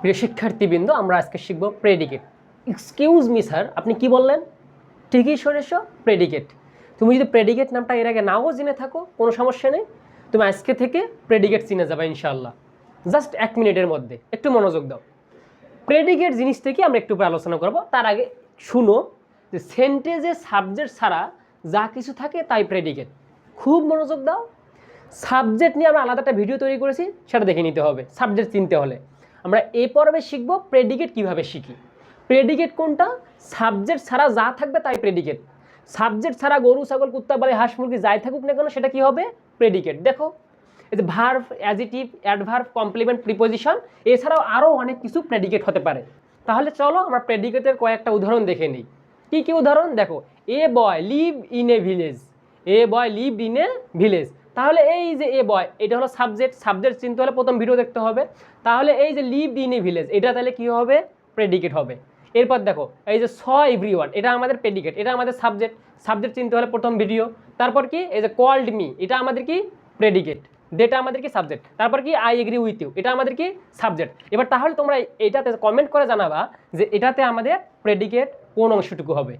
প্রিয় শিক্ষার্থীবৃন্দ, আমরা আজকে শিখব প্রেডিকেট এক্সকিউজ মি স্যার আপনি কি বললেন? ঠিকই শুনেছ প্রেডিকেট তুমি যদি প্রেডিকেট নামটা এর আগে নাও জেনে থাকো, কোনো সমস্যা নেই। তুমি আজকে থেকে প্রেডিকেট চিনে যাবে ইনশাল্লাহ জাস্ট এক মিনিটের মধ্যে, একটু মনোযোগ দাও। প্রেডিকেট জিনিস থেকে আমরা একটু আলোচনা করব। তার আগে শুনো যে সেন্টেজে সাবজেক্ট ছাড়া যা কিছু থাকে তাই প্রেডিকেট খুব মনোযোগ দাও। সাবজেক্ট নিয়ে আমরা আলাদা একটা ভিডিও তৈরি করেছি, সেটা দেখে নিতে হবে সাবজেক্ট চিনতে হলে। আমরা এ পর্বে শিখব প্রেডিকেট কীভাবে শিখি। প্রেডিকেট কোনটা? সাবজেক্ট ছাড়া যা থাকবে তাই প্রেডিকেট সাবজেক্ট ছাড়া গরু, ছাগল, কুত্তা বাড়ি হাঁস, মুরগি যাই থাকুক না কেন, সেটা কি হবে? প্রেডিকেট দেখো, এই যে verb adjective adverb complement preposition এছাড়াও আরও অনেক কিছু প্রেডিকেট হতে পারে। তাহলে চলো আমরা প্রেডিকেটের কয়েকটা উদাহরণ দেখে নিই। কী কী উদাহরণ? দেখো a boy live in a village a boy live in a village তাহলে এই যে এ বয় এটা হলো সাবজেক্ট সাবজেক্ট চিনতে হলে প্রথম ভিডিও দেখতে হবে। তাহলে এই যে লিভ ইন এ ভিলেজ এটা তাহলে কি হবে? প্রেডিকেট হবে। এরপর দেখো, এই যে স এভরি ওয়ান এটা আমাদের প্রেডিকেট এটা আমাদের সাবজেক্ট সাবজেক্ট চিনতে হলে প্রথম ভিডিও তারপর কি? এই যে কল্ড মি এটা আমাদের কি? প্রেডিকেট যেটা আমাদের কি সাবজেক্ট তারপর কি? আই এগ্রি উইথ ইউ এটা আমাদের কি? সাবজেক্ট এবার তাহলে তোমরা এটাতে কমেন্ট করে জানাবা যে এটাতে আমাদের প্রেডিকেট কোন অংশটুকু হবে।